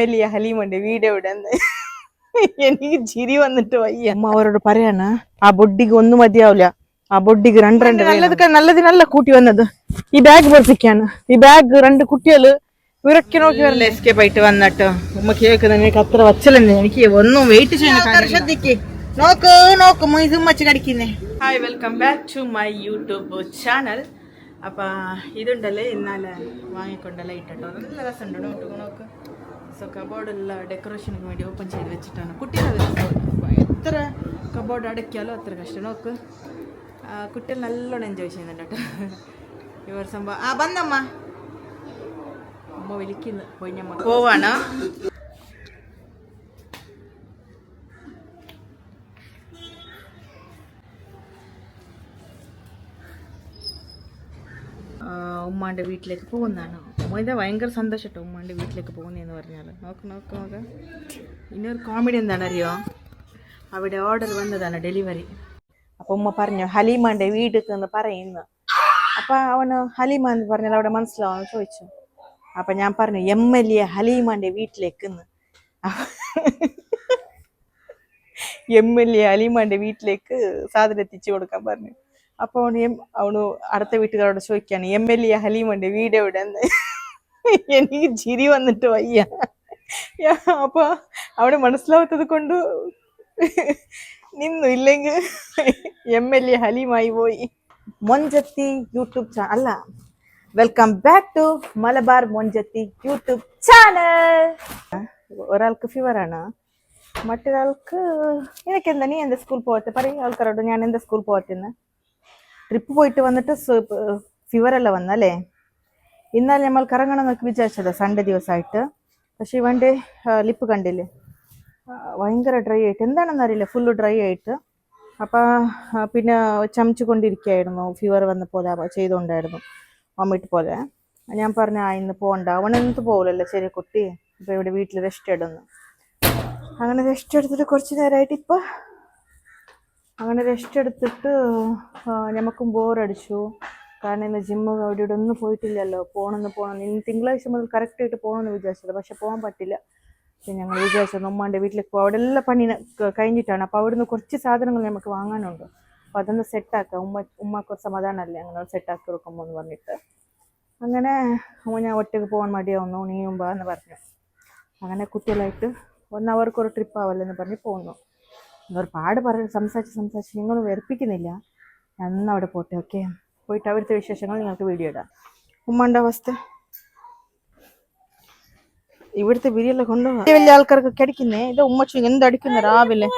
വലിയ ഹലീമുണ്ട് വീട് എവിടെ എനിക്ക് ചിരി വന്നിട്ട് വയ്യ. അമ്മ അവരോട് പറയാണ് ആ ബൊഡിക്ക് ഒന്നും മതിയാവില്ല. ആ ബൊഡിക്ക് രണ്ട് രണ്ട് നല്ലത് നല്ലതിനല്ല കൂട്ടി വന്നത്. ഈ ബാഗ് പൊറപ്പിക്കാണ്. ഈ ബാഗ് രണ്ട് കുട്ടികൾ വിറക്കി നോക്കി വരല്ലേ എസ്കേപ്പ് ആയിട്ട് വന്നിട്ടോ. ഉമ്മ കേൾക്കുന്ന എനിക്ക് അത്ര വച്ചലെന്നെ എനിക്ക് ഒന്നും വെയിറ്റ് ചെയ്യാൻ ശ്രദ്ധിക്ക്. നോക്ക് നോക്ക് മച്ച് കടിക്കുന്നേ. Hi welcome back to my YouTube channel അപ്പൊ ഇതുണ്ടല്ലേ ഇന്നലെ വാങ്ങിക്കൊണ്ടല്ലേ ഇട്ടോ നല്ല രസമുണ്ട് നോക്ക് നോക്ക്. സോ കബോർഡെല്ലാം ഡെക്കറേഷന് വേണ്ടി ഓപ്പൺ ചെയ്ത് വെച്ചിട്ടാണ്. കുട്ടികളെ എത്ര കബോർഡ് അടയ്ക്കാലോ അത്ര കഷ്ടം. നോക്ക്. കുട്ടികൾ നല്ലോണം എൻജോയ് ചെയ്യുന്നുണ്ട് കേട്ടോ. ഇവർ സംഭവം ആ വന്നമ്മ. അമ്മ വിളിക്കുന്നു. പോയി ഞമ്മ പോവാണ് ആ, ഉമ്മാന്റെ വീട്ടിലേക്ക് പോകുന്നതാണ്. ഉമ്മയുടെ ഭയങ്കര സന്തോഷം കേട്ടോ ഉമ്മാന്റെ വീട്ടിലേക്ക് പോകുന്നതെന്ന് പറഞ്ഞാൽ നോക്ക് നോക്ക് നോക്ക്. ഇന്നൊരു കോമഡി എന്താണെന്നറിയോ? അവിടെ ഓർഡർ വന്നതാണ് ഡെലിവറി അപ്പൊ ഉമ്മ പറഞ്ഞു ഹലീമാന്റെ വീട്ടിൽ എന്ന് പറയുന്നു. അപ്പൊ അവന് ഹലീമ എന്ന് പറഞ്ഞാൽ അവിടെ മനസ്സിലാവുമെന്ന് ചോദിച്ചു. അപ്പൊ ഞാൻ പറഞ്ഞു എം എൽ എ ഹലീമാന്റെ വീട്ടിലേക്ക് എം എൽ എ ഹലീമാന്റെ വീട്ടിലേക്ക് സാധനം എത്തിച്ചു കൊടുക്കാൻ പറഞ്ഞു. അപ്പൊ അവന് എം അവന് അടുത്ത വീട്ടുകാരോട് ചോദിക്കാണ് എം എൽ എ ഹലീമന്റെ വീട് എവിടെ എനിക്ക് ചിരി വന്നിട്ട് വയ്യ. ഞാ- അപ്പൊ അവിടെ മനസ്സിലാവാത്തത് കൊണ്ട് നിന്നു. ഇല്ലെങ്കിൽ എം എൽ എ ഹലീമായി പോയി. മൊഞ്ചത്തി യൂട്യൂബ് ചാനൽ അല്ല welcome back to Malabar Monchathi YouTube channel. ഒരാൾക്ക് ഫീവർ ആണ് മറ്റൊരാൾക്ക് നിനക്കെന്താ? നീ എന്താ സ്കൂൾ പോകത്തെ പറയും ആൾക്കാരോട് ഞാൻ എന്താ സ്കൂൾ പോകത്തെന്ന് ട്രിപ്പ് പോയിട്ട് വന്നിട്ട് ഫീവർ അല്ല വന്നല്ലേ? ഇന്നലെ നമ്മൾ കറങ്ങണം എന്നൊക്കെ വിചാരിച്ചത് സൺഡേ ദിവസമായിട്ട് പക്ഷെ ഇവന്റെ ലിപ്പ് കണ്ടില്ലേ? ഭയങ്കര ഡ്രൈ ആയിട്ട്. എന്താണെന്ന് അറിയില്ല ഫുള്ള് ഡ്രൈ ആയിട്ട്. അപ്പം പിന്നെ ചമച്ചു കൊണ്ടിരിക്കുകയായിരുന്നു ഫീവർ വന്ന പോലെ ചെയ്തുകൊണ്ടായിരുന്നു. വമ്മിട്ട് പോലെ. ഞാൻ പറഞ്ഞു ആ ഇന്ന് പോകണ്ട അവനെന്ത് പോകില്ലല്ലോ ചെറിയ കുട്ടി. ഇപ്പം ഇവിടെ വീട്ടിൽ റെസ്റ്റ് ഇടുന്നു. അങ്ങനെ റെസ്റ്റ് എടുത്തിട്ട് കുറച്ച് നേരമായിട്ട് ഇപ്പം അങ്ങനെ റെസ്റ്റ് എടുത്തിട്ട് നമുക്കും ബോറടിച്ചു കാരണം ഇന്ന് ജിമ്മ് അവിടെ ഇവിടെ ഒന്നും പോയിട്ടില്ലല്ലോ. പോകണമെന്ന് പോകണം ഇന്ന് തിങ്കളാഴ്ച മുതൽ കറക്റ്റായിട്ട് പോകണമെന്ന് വിചാരിച്ചത്. പക്ഷെ പോകാൻ പറ്റില്ല. പിന്നെ ഞങ്ങൾ വിചാരിച്ചത് ഉമ്മാന്റെ വീട്ടിലേക്ക് പോകും അവിടെ എല്ലാം പണി കഴിഞ്ഞിട്ടാണ്. അപ്പോൾ അവിടുന്ന് കുറച്ച് സാധനങ്ങൾ നമുക്ക് വാങ്ങാനുണ്ട്. അപ്പോൾ അതൊന്ന് സെറ്റാക്കാം ഉമ്മ ഉമ്മക്കൊരു സമാധാനമല്ലേ? അങ്ങനെ സെറ്റാക്കി കൊടുക്കുമ്പോൾ എന്ന് പറഞ്ഞിട്ട്. അങ്ങനെ ഞാൻ ഒറ്റയ്ക്ക് പോകാൻ മടിയാവുന്നു. നീയും വാ എന്ന് പറഞ്ഞു. അങ്ങനെ കുട്ടികളായിട്ട് ഒന്ന് അവർക്ക് ഒരു ട്രിപ്പ് ആവല്ലോ എന്ന് പറഞ്ഞ് പോന്നു. ഒരുപാട് പറ സംസാരിച്ച് സംസാരിച്ച് നിങ്ങൾ വെറുപ്പിക്കുന്നില്ല. ഞാൻ അവിടെ പോട്ടെ ഓക്കെ പോയിട്ട് അവിടുത്തെ വിശേഷങ്ങൾ നിങ്ങൾക്ക് വീഡിയോ ഇടാം. ഉമ്മാന്റെ അവസ്ഥ? ഇവിടുത്തെ ബിരിയെല്ലാം കൊണ്ടുപോകാം. വലിയ ആൾക്കാർക്ക് അടിക്കുന്നേ? ഇത് ഉമ്മച്ചു എന്ത് അടിക്കുന്ന രാവിലെ?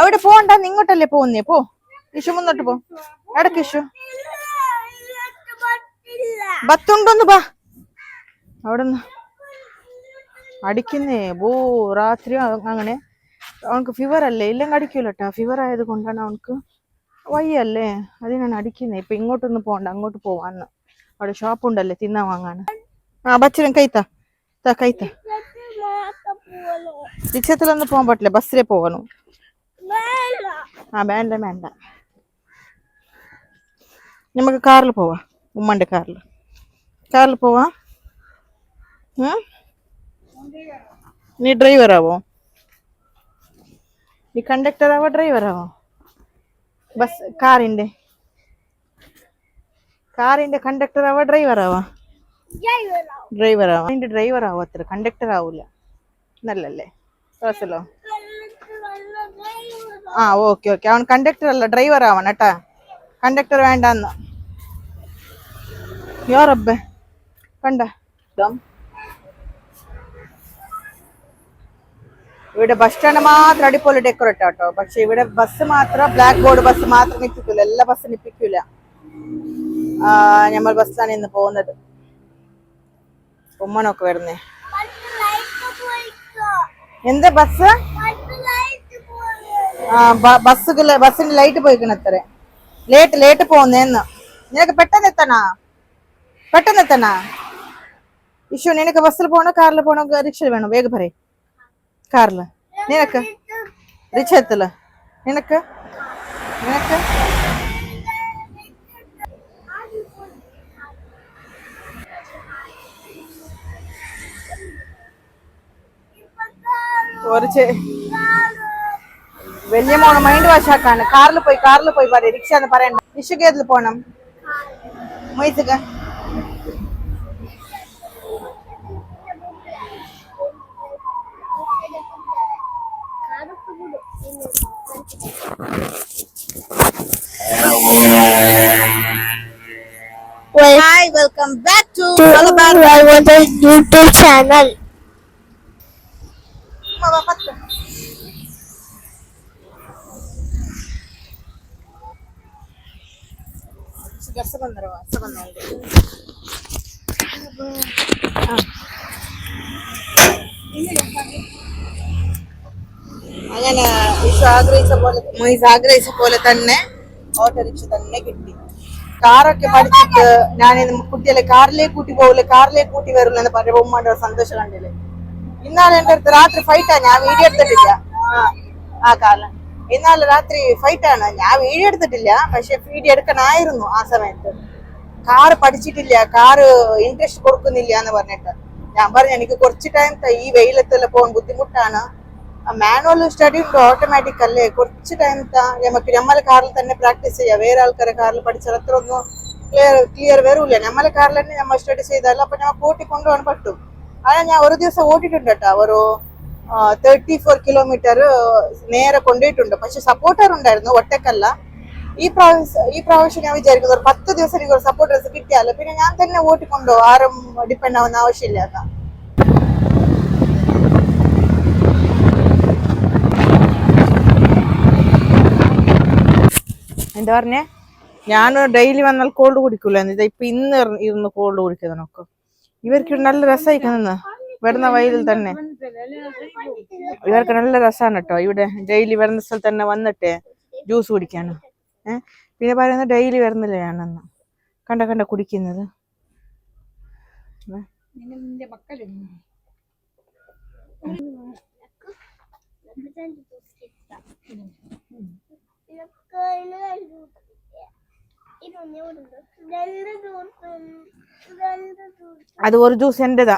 അവിടെ പോകണ്ട നിങ്ങോട്ടല്ലേ പോകുന്നേ? പോ. ഇഷു മുന്നോട്ട് പോ. ഇടയ്ക്ക് ഇഷു ബത്തുണ്ടോന്ന് ബാ അവിടെ അടിക്കുന്നേ. ബോ രാത്രി അങ്ങനെ. അവനക്ക് ഫീവർ അല്ലേ? ഇല്ലെങ്കിൽ അടിക്കൂലട്ടാ ഫീവർ ആയത് കൊണ്ടാണ് അവനക്ക് വയ്യല്ലേ? അതിനാണ് അടിക്കുന്നത് ഇപ്പൊ ഇങ്ങോട്ടൊന്നും പോകണ്ട അങ്ങോട്ട് പോവാന്ന്. അവിടെ ഷോപ്പ് ഉണ്ടല്ലേ? തിന്നാൻ വാങ്ങാൻ ആ ബച്ചിരം കൈത്ത താ. കൈത്ത പോകാൻ പറ്റില്ല. ബസ്സിലേ പോകണം ആ വേണ്ട വേണ്ട. നമുക്ക് കാറിൽ പോവാം. ഉമ്മന്റെ കാറിൽ. കാറിൽ പോവാം? നീ ഡ്രൈവർ നീ കണ്ടക്ടർ ആവോ ഡ്രൈവർ ബസ് കാറിന്റെ കാറിന്റെ കണ്ടക്ടർ ആവോ ഡ്രൈവറാവോ ആവോ? അതിന്റെ ഡ്രൈവറാവോ അത്ര. കണ്ടക്ടർ ആവൂല. നല്ലല്ലേ ക്ലാസ്സിലോ ആ ഓക്കെ ഓക്കെ അവൻ കണ്ടക്ടർ അല്ല ഡ്രൈവർ ആവണം കേട്ടാ. കണ്ടക്ടർ വേണ്ടെന്ന്. യോറബ്ബെ കണ്ട? ഇവിടെ ബസ് സ്റ്റാൻഡ് മാത്രം അടിപൊളി ഡെക്കറേറ്റ് ആട്ടോ. പക്ഷെ ഇവിടെ ബസ് മാത്രം ബ്ലാക്ക് ബോർഡ് ബസ് മാത്രം നിപ്പിക്കൂല. എല്ലാ ബസ് നിപ്പിക്കൂല. ആ, നമ്മൾ ബസ്സിലാണ് ഇന്ന് പോകുന്നത്. ഉമ്മനൊക്കെ വരുന്നേ. എന്ത് ബസ് ആ ബസ്സുകൾ ബസ്സിന്റെ ലൈറ്റ് പോയിക്കണ അത്ര. ലേറ്റ് ലേറ്റ് പോകുന്നേന്ന് നിനക്ക് പെട്ടെന്ന് എത്തണാ? പെട്ടെന്ന് എത്തണാ? ഇഷു നിനക്ക് ബസ്സിൽ പോകണോ കാറിൽ പോകണോ റിക്ഷയിൽ വേണോ? വേഗം പറയും. കാറിൽ നിനക്ക് റിക്ഷത്തിൽ നിനക്ക് നിനക്ക് കുറച്ച് വലിയ മോണ മൈൻഡ് വാഷ് ആക്കാണ് കാറിൽ പോയി കാറിൽ പോയി പറയും റിക്ഷ എന്ന് പറയണ്ട നിഷക്ക് ഏതിൽ പോണം മൊയ്സുക hi welcome back to I want a YouTube channel. പത്ത് രസബന്ധരവാ രസബന്ധം അങ്ങനെ വിഷു ആഗ്രഹിച്ച പോലെ മൊയ്സ് ആഗ്രഹിച്ച പോലെ തന്നെ ഓട്ടോറിക്ഷ തന്നെ കിട്ടി. കാറൊക്കെ പഠിച്ചിട്ട് ഞാൻ കുട്ടികളെ കാറിലേക്ക് കൂട്ടി പോകില്ല കാറിലേക്ക് കൂട്ടി വരില്ല എന്ന് പറഞ്ഞ ഉമ്മയുടെ സന്തോഷം കണ്ടില്ലേ? ഇന്നാളെ എന്റെ അടുത്ത് രാത്രി ഫൈറ്റാ ഞാൻ വീഡിയോ എടുത്തിട്ടില്ല. ആ ആ കാലം. ഇന്നാളെ രാത്രി ഫൈറ്റാണ് ഞാൻ വീഡിയോ എടുത്തിട്ടില്ല. പക്ഷെ വീഡിയോ എടുക്കണായിരുന്നു ആ സമയത്ത്. കാറ് പഠിച്ചിട്ടില്ല. കാറ് ഇൻട്രസ്റ്റ് കൊടുക്കുന്നില്ല എന്ന് പറഞ്ഞിട്ട്. ഞാൻ പറഞ്ഞു എനിക്ക് കുറച്ച് ടൈം ഈ വെയിലത്തെല്ലാം പോകാൻ ബുദ്ധിമുട്ടാണ്. മാനുവൽ സ്റ്റഡി ഉണ്ട് ഓട്ടോമാറ്റിക് അല്ലേ? കുറച്ച് ടൈം നമുക്ക് നമ്മളെ കാറിൽ തന്നെ പ്രാക്ടീസ് ചെയ്യാം. വേറെ ആൾക്കാരെ കാറിൽ പഠിച്ചാൽ അത്ര ഒന്നും ക്ലിയർ ക്ലിയർ വരൂല നമ്മളെ കാറിൽ തന്നെ നമ്മൾ സ്റ്റഡി ചെയ്താൽ അപ്പൊ നമുക്ക് ഓട്ടി കൊണ്ടുപോകാൻ പറ്റും. അതാ ഞാൻ ഒരു ദിവസം ഓട്ടിട്ടുണ്ട് കേട്ടോ. ഒരു തേർട്ടി ഫോർ കിലോമീറ്റർ നേരെ കൊണ്ടുപോയിട്ടുണ്ട്. പക്ഷെ സപ്പോർട്ടർ ഉണ്ടായിരുന്നു ഒറ്റക്കല്ല. ഈ പ്രാവശ്യം ഈ പ്രാവശ്യം ഞാൻ വിചാരിക്കുന്നത് ഒരു പത്ത് ദിവസം എനിക്ക് ഒരു സപ്പോർട്ടേഴ്സ് കിട്ടിയാലോ. പിന്നെ ഞാൻ തന്നെ ഓട്ടിക്കൊണ്ടോ ആരും ഡിപ്പെൻഡ് ആവുന്ന ആവശ്യമില്ലാത്ത എന്താ പറഞ്ഞേ? ഞാൻ ഡെയിലി വന്നാൽ കോൾഡ് കുടിക്കൂല. ഇത് ഇപ്പൊ ഇന്ന് ഇരുന്ന് കോൾഡ് കുടിക്കുന്ന നോക്കും ഇവർക്ക് നല്ല രസമായിക്കുന്ന വരുന്ന വയലിൽ തന്നെ. ഇവർക്ക് നല്ല രസമാണ് കേട്ടോ ഇവിടെ ഡെയിലി വരുന്ന സ്ഥലത്ത് തന്നെ വന്നിട്ട് ജ്യൂസ് കുടിക്കാണ് ഏഹ് പിന്നെ പറയുന്നത് ഡെയിലി വരുന്നില്ല ഞാനെന്ന്? കണ്ട കണ്ട കുടിക്കുന്നത്. ഏ? അത് ഒരു ജ്യൂസ് എന്റേതാ.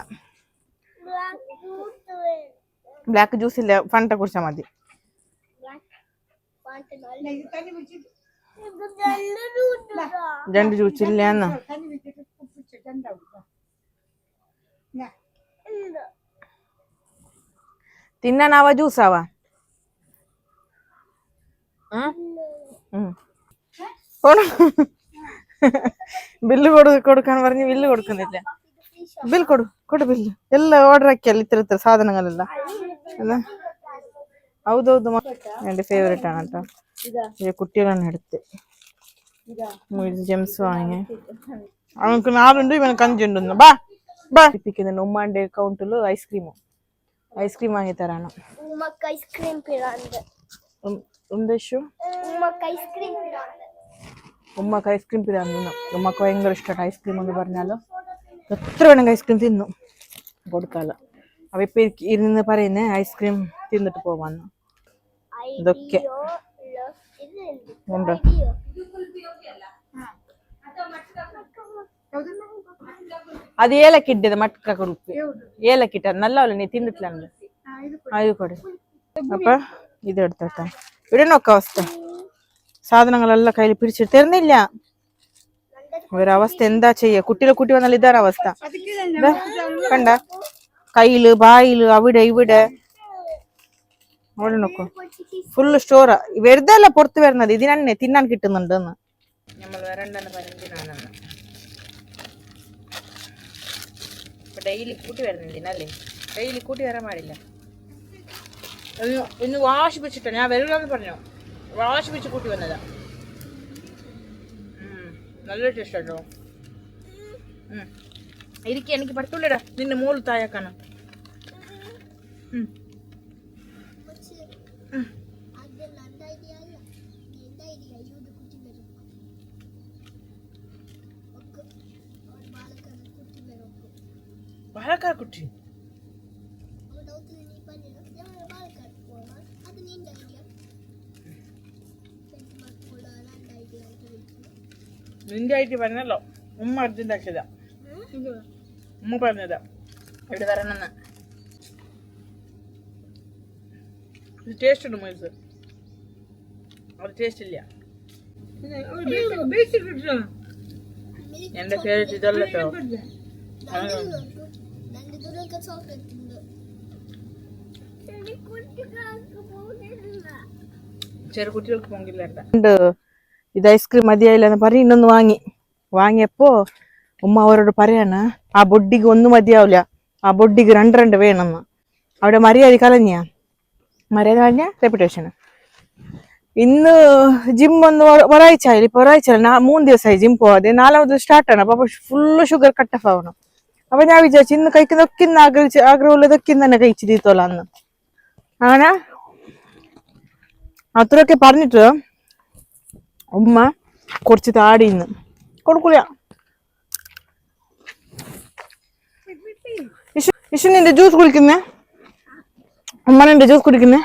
ബ്ലാക്ക് ജ്യൂസ് ഇല്ല ഫണ്ട കുടിച്ചാൽ മതി. രണ്ട് ജ്യൂസ് ഇല്ല തിന്നാനാവാ ജ്യൂസ് ആവാ ബില്ല് കൊടു കൊടുക്കാൻ പറഞ്ഞ് ബില്ല് കൊടുക്കുന്നില്ല ബിൽ കൊടു ಕೊಡು ಬಿಲ್ ಎಲ್ಲ ಆರ್ಡರ್ ಹಾಕಿಯಲ್ಲ ಇತರ ಇತರ ಸಾಧನಗಳೆಲ್ಲ ಅಲ್ಲ ಹೌದೌದು ಮ- എൻ്റെ ഫേവറേറ്റ് ആണ് കേട്ടോ ഇത് കുട്ടികളാണ് എടുത്ത് ഇത് ജെംസ് വാങ്ങി അവനക്ക് നാലുണ്ട് ഇവനക്ക് അഞ്ചുണ്ടെന്ന് ബാ ബാ ഇപ്പിക്കുന്നുണ്ട് ഉമ്മാന്റെ അക്കൗണ്ടിൽ ഐസ്ക്രീമും ഐസ്ക്രീം വാങ്ങി തരാണ് ഉമ്മക്ക് ഐസ്ക്രീം പിടാണ്ട് ഉദ്ദേശം ഉമ്മക്ക് ഐസ്ക്രീം തിന്നാൻ തിന്നും. ഉമ്മക്ക് ഭയങ്കര ഇഷ്ടമാണ് ഐസ്ക്രീം എന്ന് പറഞ്ഞാലോ. എത്ര വേണമെങ്കിൽ ഐസ്ക്രീം തിന്നു? കൊടുക്കാലോ. അവ ഇപ്പൊ ഇരുന്ന് പറയുന്നേ ഐസ്ക്രീം തിന്നിട്ട് പോവാന്ന്. ഇതൊക്കെ. ഉണ്ട്? അത് ഏലക്കിട്ടത് മട്ടക്ക കൊടുക്കും ഏലക്കിട്ട നല്ല പോലെ നീ തിന്നിട്ടില്ല അത് കൊടുക്കും അപ്പൊ ഇത് എടുത്തോട്ടെ ഇവിടെ നോക്ക അവസ്ഥ? സാധനങ്ങളെല്ലാം കയ്യിൽ പിടിച്ച് തരുന്നില്ല. ഒരവസ്ഥ എന്താ ചെയ്യ? കുട്ടികളെ കൂട്ടി വന്നാൽ ഇതാണ് അവസ്ഥ. കണ്ട? കയ്യിൽ ബായിൽ അവിടെ ഇവിടെ. അവിടെ നോക്കൂ ഫുള്ള് സ്റ്റോറാ വെറുതല്ല പുറത്ത് വരുന്നത്. ഇതിനെ തിന്നാൻ കിട്ടുന്നുണ്ട് ഡെയിലി കൂട്ടി വരുന്നില്ല ഡെയിലി കൂട്ടി വരാൻ പാടില്ല. ഇന്ന് വാശിപ്പിച്ചിട്ടാ ഞാൻ വരില്ലെന്ന് പറഞ്ഞു. വാശിപ്പിച്ച് കൂട്ടി വന്നതാ. നല്ല ടേസ്റ്റ് കേട്ടോ ഇരിക്കും എനിക്ക് പറ്റൂലടാ. നിന്റെ മോൾ തായാക്കാണ് ബാലക്കാർ പാലക്കാട് നിന്റെ ആയിട്ട് പറഞ്ഞല്ലോ. ഉമ്മ അർജുണ്ടാക്കിയതാ ഉമ്മ പറഞ്ഞതാ. എവിടെ വരണമെന്ന്? ടേസ്റ്റ് ഉണ്ട് അത് ടേസ്റ്റ് ഇല്ല. എന്റെ ഫേവറേറ്റ് ഇതല്ലോ ചെറു കുട്ടികൾക്ക് പൊങ്കില്ലാട്ടാ ഇത് ഐസ്ക്രീം മതിയായില്ല എന്ന് പറഞ്ഞ് ഇന്നൊന്ന് വാങ്ങി. വാങ്ങിയപ്പോ ഉമ്മ അവരോട് പറയാണ് ആ ബൊഡിക്ക് ഒന്നും മതിയാവില്ല. ആ ബൊഡിക്ക് രണ്ട് രണ്ട് വേണമെന്ന്. അവിടെ മര്യാദ കളഞ്ഞാ? മര്യാദ കളഞ്ഞ റെപ്യൂട്ടേഷൻ ഇന്ന് ജിം ഒന്ന് ഒരാഴ്ച ആയില്ല ഇപ്പൊ ഒരാഴ്ച നാ- മൂന്ന് ദിവസമായി ജിം പോവാതെ. നാലാമത് സ്റ്റാർട്ടാണ് അപ്പൊ ഫുള്ള് ഷുഗർ കട്ട് ഓഫ് ആവണം. അപ്പൊ ഞാൻ വിചാരിച്ചു ഇന്ന് കഴിക്കുന്നതൊക്കെ ഇന്ന് ആഗ്രഹിച്ച് ആഗ്രഹമുള്ളതൊക്കെ ഇന്ന് തന്നെ കഴിച്ചിരിത്തോളാം അന്ന് അങ്ങനെ അത്രയൊക്കെ പറഞ്ഞിട്ട് ഉമ്മ കുറച്ച് താടി ഇന്ന്. കൊടുക്കൂല. ഇഷു നിന്റെ ജ്യൂസ് കുടിക്കുന്നേ? ഉമ്മ നിന്റെ ജ്യൂസ് കുടിക്കുന്നേ?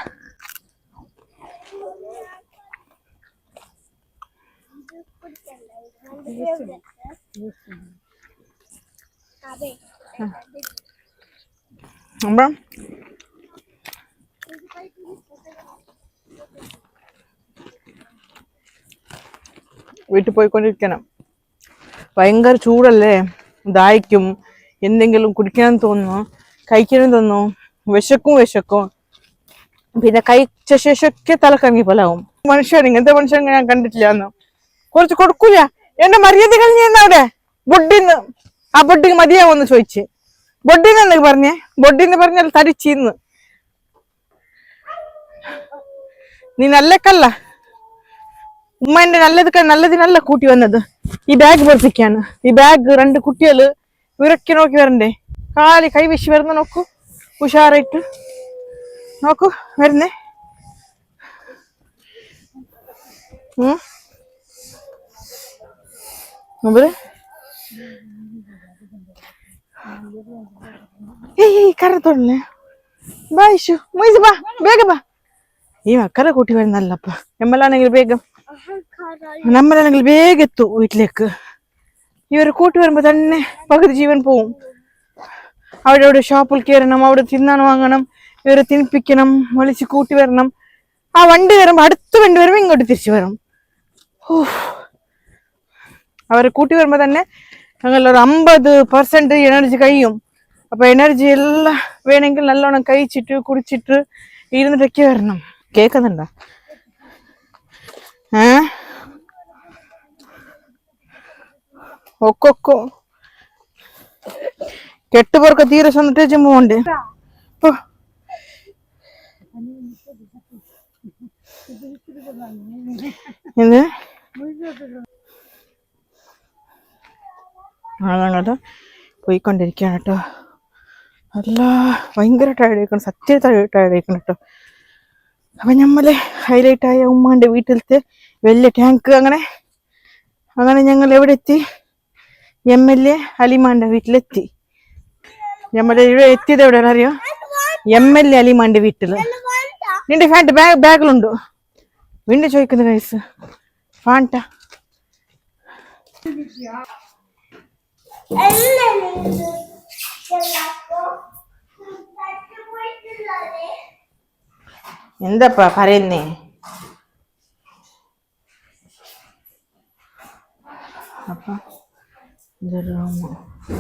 അപ്പം വീട്ടിൽ പോയിക്കൊണ്ടിരിക്കണം ഭയങ്കര ചൂടല്ലേ? ദാഹിക്കും. എന്തെങ്കിലും കുടിക്കാൻ തോന്നുന്നു. കഴിക്കാനും തോന്നുന്നു. വിശക്കും വിശക്കും. പിന്നെ കഴിച്ച ശേഷമൊക്കെ തലക്കറങ്ങി പോലാവും. മനുഷ്യൻ ഇങ്ങനത്തെ മനുഷ്യൻ ഞാൻ കണ്ടിട്ടില്ല എന്ന് കുറച്ച് കൊടുക്കൂല. എന്റെ മര്യാദ കഴിഞ്ഞ അവിടെ? ബൊഡിന്ന്. ആ ബൊഡിക്ക് മതിയാവോന്ന് ചോദിച്ച്. ബൊഡിന്ന് പറഞ്ഞേ? ബൊഡിന്ന് പറഞ്ഞാൽ തരിച്ചിന്ന് നീ നല്ലക്കല്ല ഉമ്മ എന്റെ നല്ലത് നല്ലതിനല്ല കൂട്ടി വന്നത്. ഈ ബാഗ് വെറുപ്പിക്കാണ് ഈ ബാഗ് രണ്ട് കുട്ടികൾ ഇവരൊക്കെ നോക്കി വരണ്ടേ? കാലി കൈവശി വരുന്ന നോക്കൂ. ഉഷാറായിട്ട്. നോക്കൂ വരുന്നേ. അവർ കരത്തോടല്ലേ മൊയ്സ് ബാ വേഗം ബാ ഈ മക്കളെ കൂട്ടി വരുന്നല്ലപ്പ എമ്മലാണെങ്കിൽ വേഗം. നമ്മളാണെങ്കിൽ വേഗം എത്തും വീട്ടിലേക്ക്. ഇവരെ കൂട്ടി വരുമ്പോ തന്നെ പകുതി ജീവൻ പോവും. അവിടെ അവിടെ ഷോപ്പിൽ കയറണം അവിടെ തിന്നാൻ വാങ്ങണം ഇവരെ തിന്നിപ്പിക്കണം വലിച്ച് കൂട്ടി വരണം. ആ വണ്ടി വരുമ്പോൾ അടുത്ത വണ്ടി വരുമ്പോൾ ഇങ്ങോട്ട് തിരിച്ചു ഊഫ്. അവരെ കൂട്ടി വരുമ്പോ തന്നെ ഞങ്ങളൊരു അമ്പത് പെർസെന്റ് എനർജി കഴിയും. അപ്പൊ എനർജി എല്ലാം വേണമെങ്കിൽ നല്ലോണം കഴിച്ചിട്ട് കുടിച്ചിട്ട് ഇരുന്നിട്ടൊക്കെ വരണം. കേക്കുന്നുണ്ടോ? ഏ? സ്വന്നിട്ട് ജിമ്മ് പോണ്ടേ ഓ. എന്ത്? ആളങ്ങോട്ട് പോയിക്കൊണ്ടിരിക്കുകയാണ് കേട്ടോ. അല്ല ഭയങ്കര ടയർഡ് ആയിക്കണം. സത്യ ടയർഡ് ആയിരിക്കണം കേട്ടോ. അപ്പൊ ഹൈലൈറ്റ് ആയ ഉമ്മാന്റെ വീട്ടിലത്തെ വലിയ ടാങ്ക് അങ്ങനെ. അങ്ങനെ ഞങ്ങൾ എവിടെ എത്തി എം എൽ എ അലിമാന്റെ വീട്ടിലെത്തി. നമ്മൾ ഇവിടെ എത്തിയത് എവിടെയാണ് അറിയോ? എം എൽ എ അലിമാന്റെ വീട്ടിൽ നിന്റെ ഫാന്റ് ബാഗ് ബാഗിലുണ്ടോ വീണ്ടും ചോദിക്കുന്ന കൈസ് ഫാന്റ എന്തപ്പാ പറയുന്നേ? അപ്പൊ. ഇതൊരു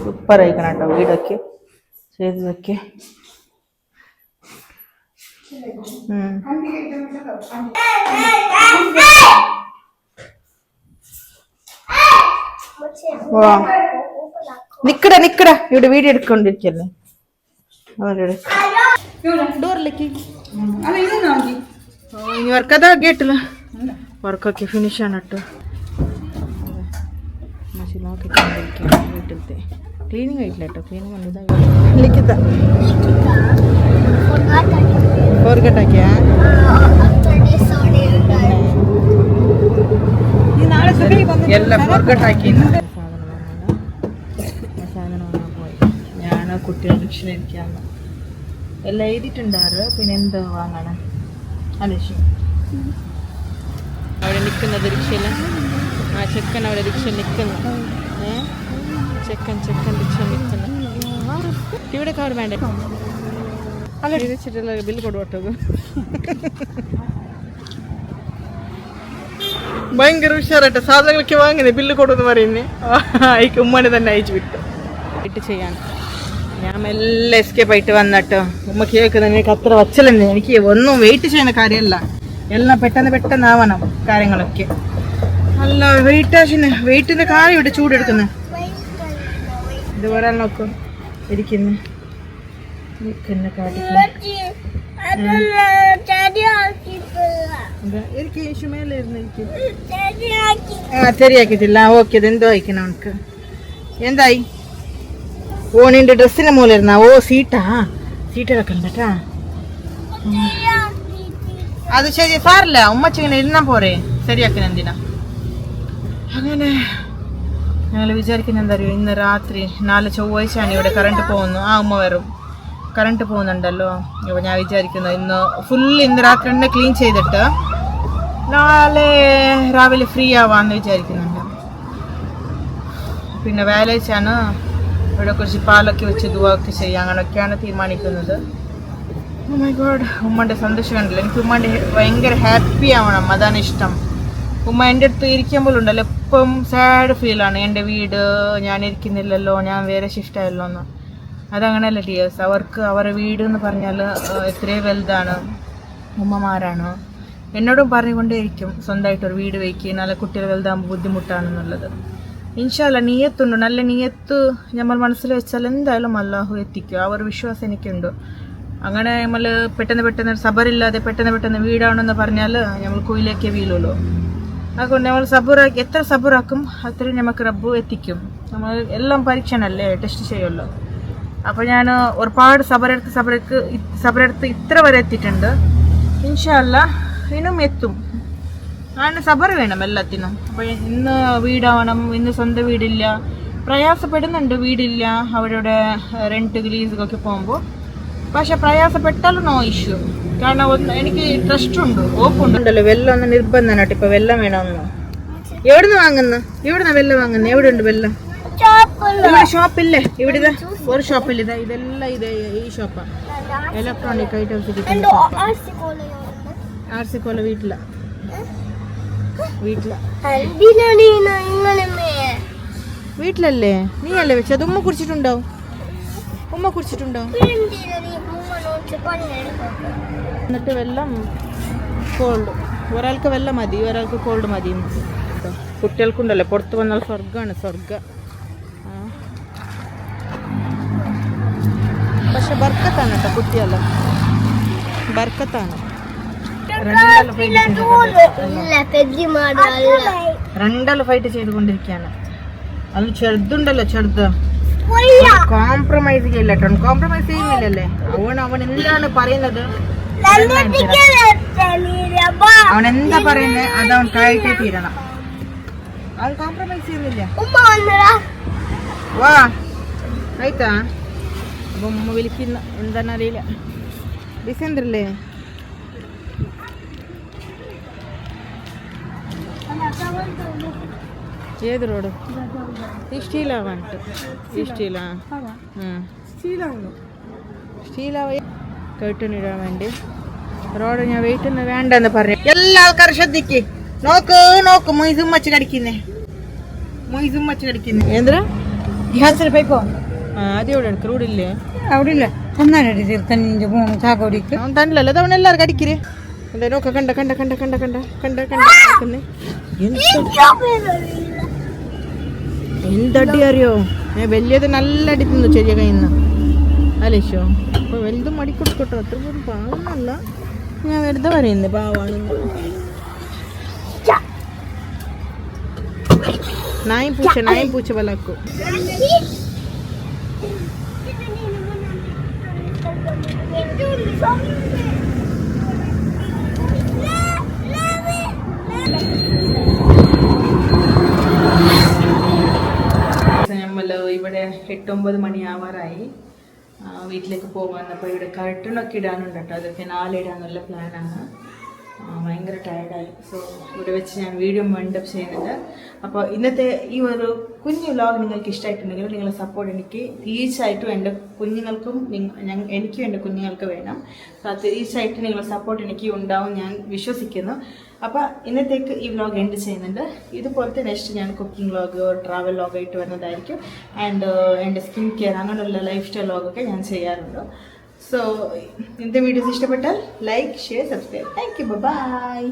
സൂപ്പർ ആയിക്കണം കേട്ടോ വീടൊക്കെ. ചെയ്തതൊക്കെ. ഉം. നിക്കട നിക്കടാ. ഇവിടെ വീഡിയോ എടുക്കൊണ്ടിരിക്കല്ലേ. അവരുടെ ഡോറിലേക്ക്. ഇനി വർക്കതാ ഗേട്ടില്ല വർക്കൊക്കെ ഫിനിഷ് ആണ് കേട്ടോ. മഷി നോക്കിക്കൊണ്ടിരിക്കുകയാണ് വീട്ടിലത്തെ. ക്ലീനിങ് ആയിട്ടില്ല കേട്ടോ ക്ലീനിങ് വന്നതാ ലിഖിത ഫോർഗട്ടാക്കിയാ എല്ലാം ഫോർഗട്ടാക്കി സാധനം വാങ്ങാൻ പോയി. ഞാൻ കുട്ടിയുടെ റിക്ഷ ഇരിക്കാന്ന് എല്ലാം എഴുതിയിട്ടുണ്ടാറ്? പിന്നെ എന്ത് വാങ്ങണം അലക്ഷ്യം അവിടെ നിൽക്കുന്നത് റിക്ഷയിൽ ആ ചെക്കൻ അവിടെ റിക്ഷ നിൽക്കുന്നു ഏ? ചെക്കൻ ചെക്കൻ റിക്ഷ നിൽക്കുന്നു ഇവിടെ കവർ വേണ്ട. അല്ല തിരിച്ചിട്ടുള്ള ബില്ല് കൊടുവട്ടത്. ഭയങ്കര ഉഷാറായിട്ട് സാധനങ്ങളൊക്കെ വാങ്ങുന്നത് ബില്ല് കൊടുന്ന് പറയുന്നേ. അയക്ക് ഉമ്മാനെ തന്നെ അയച്ചു വിട്ടു. ഇട്ട് ചെയ്യാൻ. ഞാൻ എല്ലാം എസ്കേപ്പ് ആയിട്ട് വന്നട്ടോ ഉമ്മ കേൾക്കുന്ന എനിക്ക് അത്ര വച്ചലെന്നെ എനിക്ക് ഒന്നും വെയിറ്റ് ചെയ്യുന്ന കാര്യമല്ല. എല്ലാം പെട്ടെന്ന് പെട്ടെന്ന് ആവണം കാര്യങ്ങളൊക്കെ. അല്ല വെയിറ്റാശിന് വെയിറ്റിന്റെ കാര്യം ഇവിടെ ചൂടെടുക്കുന്നത് ഇത് വരാൻ നോക്കും ഇരിക്കുന്നു. ഇരിക്കുന്ന എനിക്ക് ആ ശരിയാക്കിട്ടില്ല ഓക്കെ ഇത് എന്തോ അയക്കണം അവനക്ക് എന്തായി? ഓ നിന്റെ ഡ്രസ്സിന്റെ ഇരുന്നാ? ഓ സീറ്റാ. സീറ്റ് വെക്കണ്ടട്ടാ അത് ശരി സാറില്ല. ഉമ്മച്ചിങ്ങനെ ഇരുന്നാ പോരെ. ശരിയാക്കുന്ന എന്തിനാ? അങ്ങനെ ഞങ്ങൾ വിചാരിക്കുന്ന എന്താ അറിയോ? ഇന്ന് രാത്രി നാല് ചൊവ്വാഴ്ചയാണ് ഇവിടെ കറണ്ട് പോകുന്നു. ആ ഉമ്മ വരും. കറണ്ട് പോകുന്നുണ്ടല്ലോ. അപ്പോൾ ഞാൻ വിചാരിക്കുന്നു ഇന്ന് ഫുൾ ഇന്ന് രാത്രി തന്നെ ക്ലീൻ ചെയ്തിട്ട് നാളെ രാവിലെ ഫ്രീ ആവാന്ന് വിചാരിക്കുന്നുണ്ട്. പിന്നെ വേലയച്ചാണ് ഇവിടെ കുറച്ച് പാലൊക്കെ വെച്ച് ദുവൊക്കെ ചെയ്യാം. അങ്ങനെയൊക്കെയാണ് തീരുമാനിക്കുന്നത്. മൈ ഗോഡ് ഉമ്മന്റെ സന്തോഷം കണ്ടില്ല? എനിക്ക് ഉമ്മന്റെ ഭയങ്കര ഹാപ്പി ആവണം. അതാണ് ഇഷ്ടം. ഉമ്മ എന്റെ അടുത്ത് ഇരിക്കുമ്പോൾ ഉണ്ടല്ലോ. എപ്പം സാഡ് ഫീലാണ് എന്റെ വീട് ഞാൻ ഇരിക്കുന്നില്ലല്ലോ ഞാൻ വേറെ ആയല്ലോ എന്ന്. അതങ്ങനെയല്ല ടിയേഴ്സ് അവർക്ക് അവരുടെ വീട് എന്ന് പറഞ്ഞാൽ എത്രയും വലുതാണ്. ഉമ്മമാരാണ്. എന്നോടും പറഞ്ഞുകൊണ്ടേയിരിക്കും സ്വന്തമായിട്ട് ഒരു വീട് വയ്ക്കുക നല്ല കുട്ടികൾ വലുതാകുമ്പോൾ ബുദ്ധിമുട്ടാണെന്നുള്ളത് ഇൻഷാല്ല നീയത്തുണ്ട്. നല്ല നീയത്ത് നമ്മൾ മനസ്സിൽ വെച്ചാൽ എന്തായാലും അല്ലാഹു എത്തിക്കും. ആ ഒരു വിശ്വാസം എനിക്കുണ്ട്. അങ്ങനെ നമ്മൾ പെട്ടെന്ന് പെട്ടെന്ന് സബറില്ലാതെ പെട്ടെന്ന് പെട്ടെന്ന് വീടാണെന്ന് പറഞ്ഞാൽ നമ്മൾ കുയിലേക്കേ വീഴുള്ളൂ. അതുകൊണ്ട് നമ്മൾ സബുറാക്കി എത്ര സബുറാക്കും അത്രയും നമുക്ക് റബ്ബ് എത്തിക്കും. നമ്മൾ എല്ലാം പരീക്ഷണല്ലേ ടെസ്റ്റ് ചെയ്യുമല്ലോ അപ്പോൾ ഞാൻ ഒരുപാട് സബറെടുത്ത് സബറക്ക് സബറെടുത്ത് ഇത്ര വരെ എത്തിയിട്ടുണ്ട്. ഇൻഷല്ല ഇനും എത്തും. ആണ് സബർ വേണം എല്ലാത്തിനും. അപ്പോൾ ഇന്ന് വീടാവണം ഇന്ന് സ്വന്തം വീടില്ല. പ്രയാസപ്പെടുന്നുണ്ട് വീടില്ല. അവരുടെ റെന്റ് ലീസൊക്കെ പോകുമ്പോൾ പക്ഷെ പ്രയാസപ്പെട്ടാലും നോ ഇഷ്യൂ കാരണം ഒന്ന് എനിക്ക് ട്രസ്റ്റ് ഉണ്ട് ഓപ്പുണ്ടല്ലോ വെള്ളം ഒന്ന് നിർബന്ധമായിട്ട് ഇപ്പൊ വെള്ളം വേണമെന്ന്? എവിടുന്ന് വാങ്ങുന്നു? എവിടുന്ന വെള്ളം വാങ്ങുന്ന? എവിടെ ഉണ്ട് വെള്ളം ഇവിടെ ഷോപ്പില്ലേ ഇവിടെ ഒരു ഷോപ്പില്ല ഇതാ ഇതെല്ലാം ഇത് ഈ ഷോപ്പാ electronic items R C Cola വീട്ടില. വീട്ടില. വീട്ടിലല്ലേ? നീ അല്ലേ വെച്ചത് ഉമ്മ കുടിച്ചിട്ടുണ്ടാവും ഉമ്മ കുടിച്ചിട്ടുണ്ടോ? എന്നിട്ട് വെള്ളം കോൾഡ് ഒരാൾക്ക് വെള്ളം മതി ഒരാൾക്ക് കോൾഡ് മതി. കേട്ടോ. കുട്ടികൾക്കുണ്ടല്ലോ പുറത്ത് വന്നാൽ സ്വർഗമാണ് സ്വർഗ. പക്ഷെ ബർക്കത്താണ് കേട്ടോ കുട്ടിയല്ല ബർക്കത്താണ്. രണ്ടാൾ ഫൈറ്റ് രണ്ടാൾ ഫൈറ്റ് ചെയ്തുകൊണ്ടിരിക്കുകയാണ്. അത് ചെറുതുണ്ടല്ലോ ചെറുത്. കോംപ്രമൈസ് ചെയ്യില്ല കേട്ടോ. കോംപ്രമൈസ് ചെയ്യുന്നില്ലല്ലേ? അവൻ അവൻ എന്താണ് പറയുന്നത്? അവൻ എന്താ പറയുന്നത് അത് അവൻ കഴിച്ചേ തീരണം. അവൻ കോംപ്രമൈസ് ചെയ്യുന്നില്ല. വാ. ആയിട്ടാ അപ്പൊ ഉമ്മ വിളിക്കുന്ന എന്താണെന്നറിയില്ല ഡിസംബറില്ലേ ഏത് റോഡ്? ഇഷ്ടീലാവാണ്ട് ഇഷ്ടീല స్టీలా കേട്ടിടാൻ വേണ്ടി. റോഡ് ഞാൻ വെയിറ്റ് ഒന്ന് വേണ്ടെന്ന് പറഞ്ഞു. എല്ലാ ആൾക്കാരും ശ്രദ്ധിക്ക്. നോക്ക് നോക്ക്. മൊയ്സും മച്ച് കടിക്കുന്നേ മൊയ്സും മച്ച് കടിക്കുന്നേ എന്താ ഗ്യാസിൽ പൈപ്പോ ആ എടുക്കും? റോഡ് ഇല്ലേ? അവിടെ ഇല്ല. ഒന്നാനടി തീർത്തന്നെ മൂന്ന് ചാക്കോടിക്ക് തന്നല്ലോ. തവണ എല്ലാവരും കടിക്കര് നോക്ക കണ്ട കണ്ട കണ്ട കണ്ട കണ്ട കണ്ട കണ്ട നോക്കുന്നേ. എന്തടി അറിയോ ഞാൻ വലിയത് നല്ല അടി തിന്നു ചെറിയ കയ്യിൽ നിന്ന് അലേശോ അപ്പൊ വലുതും മടിക്കൊടുക്കട്ടോ അത്ര പോലും പാവന്നല്ല ഞാൻ വെറുതെ പറയുന്നത് പാവാണ് നായും പൂച്ച നായും പൂച്ച വലാക്കും നമ്മൾ ഇവിടെ എട്ടൊമ്പത് മണിയാവാറായി. വീട്ടിലേക്ക് പോകാൻ. അപ്പോൾ ഇവിടെ കർട്ടണൊക്കെ ഇടാനുണ്ട് കേട്ടോ. അതൊക്കെ നാളെ ഇടാനുള്ള പ്ലാനാണ് ഭയങ്കര ടയർഡായി സോ ഇവിടെ വെച്ച് ഞാൻ വീഡിയോ മൈൻഡപ്പ് ചെയ്യുന്നുണ്ട്. അപ്പോൾ ഇന്നത്തെ ഈ ഒരു കുഞ്ഞു വ്ലോഗ് നിങ്ങൾക്ക് ഇഷ്ടമായിട്ടുണ്ടെങ്കിൽ നിങ്ങളുടെ സപ്പോർട്ട് എനിക്ക് തീർച്ചയായിട്ടും എന്റെ കുഞ്ഞുങ്ങൾക്കും എനിക്കും എന്റെ കുഞ്ഞുങ്ങൾക്ക് വേണം. സോ തീർച്ചയായിട്ടും നിങ്ങളുടെ സപ്പോർട്ട് എനിക്ക് ഉണ്ടാവും ഞാൻ വിശ്വസിക്കുന്നു. അപ്പോൾ ഇന്നത്തേക്ക് ഈ വ്ലോഗ് എൻഡ് ചെയ്യുന്നുണ്ട്. ഇതുപോലത്തെ നെക്സ്റ്റ് ഞാൻ കുക്കിംഗ് വ്ലോഗ് ട്രാവൽ വ്ലോഗായിട്ട് വരുന്നതായിരിക്കും ആൻഡ് എന്റെ സ്കിൻ കെയർ അങ്ങനെയുള്ള ലൈഫ് സ്റ്റൈൽ വ്ലോഗൊക്കെ ഞാൻ ചെയ്യാറുണ്ട്. సో ఇంత వీడియోస్ ఇష్టపడ్డారు like share subscribe thank you bye